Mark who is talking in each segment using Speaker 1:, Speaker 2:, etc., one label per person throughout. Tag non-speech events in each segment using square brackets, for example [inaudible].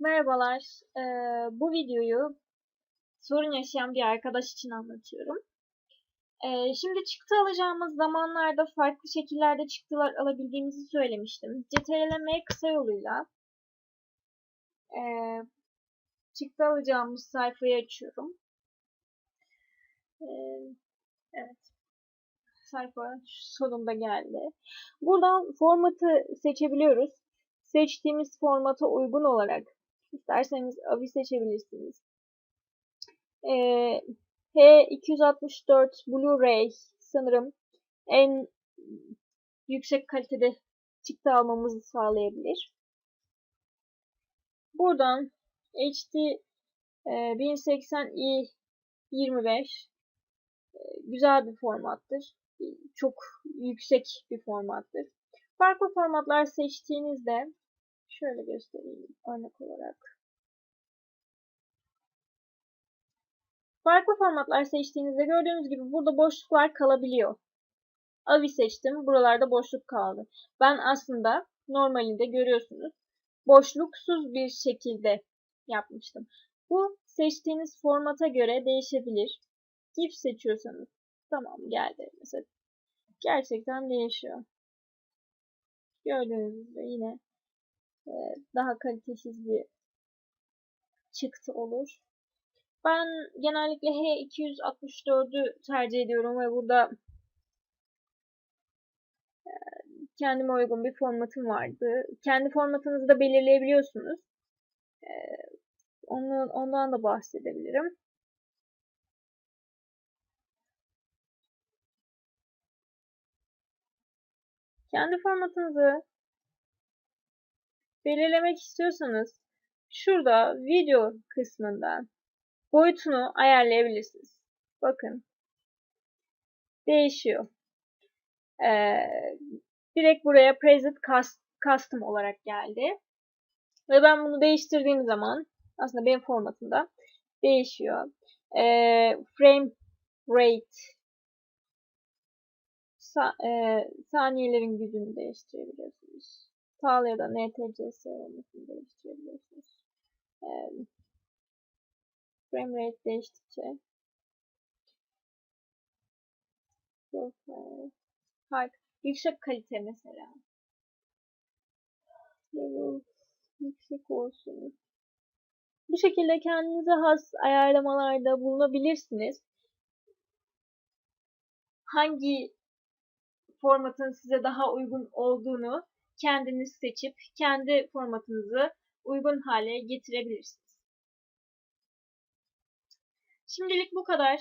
Speaker 1: Merhabalar. Ee, bu videoyu sorun yaşayan bir arkadaş için anlatıyorum. Ee, şimdi çıktı alacağımız zamanlarda farklı şekillerde çıktılar alabildiğimizi söylemiştim. CTRL-M kısa yoluyla e, çıktı alacağımız sayfayı açıyorum. Ee, evet. Sayfa sonunda geldi. Buradan formatı seçebiliyoruz. Seçtiğimiz formata uygun olarak İsterseniz AVI seçebilirsiniz. Ee, H264 Blu-ray sanırım en yüksek kalitede çıktı almamızı sağlayabilir. Buradan HD e, 1080i 25 e, güzel bir formattır. Çok yüksek bir formattır. Farklı formatlar seçtiğinizde Şöyle göstereyim örnek olarak. Farklı formatlar seçtiğinizde gördüğünüz gibi burada boşluklar kalabiliyor. Avi seçtim. Buralarda boşluk kaldı. Ben aslında normalinde görüyorsunuz boşluksuz bir şekilde yapmıştım. Bu seçtiğiniz formata göre değişebilir. GIF seçiyorsanız tamam geldi. Mesela gerçekten değişiyor. Gördüğünüz gibi yine daha kalitesiz bir çıktı olur. Ben genellikle H264'ü tercih ediyorum ve burada e, kendime uygun bir formatım vardı. Kendi formatınızı da belirleyebiliyorsunuz. E, Ondan, ondan da bahsedebilirim. Kendi formatınızı belirlemek istiyorsanız şurada video kısmından boyutunu ayarlayabilirsiniz. Bakın. Değişiyor. Ee, direkt buraya present custom olarak geldi. Ve ben bunu değiştirdiğim zaman aslında benim formatımda değişiyor. Ee, frame rate sa e, saniyelerin gücünü değiştirebiliyorsunuz. Tal ya da NTCS olmasını değiştirebiliyorsunuz. Ee, frame rate değiştikçe Harika. Yüksek kalite mesela. Yüksek olsun. Bu şekilde kendinize has ayarlamalarda bulunabilirsiniz. Hangi formatın size daha uygun olduğunu kendiniz seçip kendi formatınızı uygun hale getirebilirsiniz. Şimdilik bu kadar.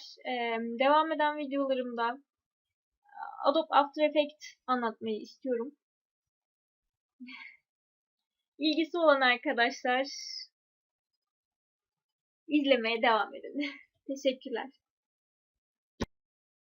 Speaker 1: Devam eden videolarımda Adobe After Effects anlatmayı istiyorum. [laughs] İlgisi olan arkadaşlar izlemeye devam edin. [laughs] Teşekkürler.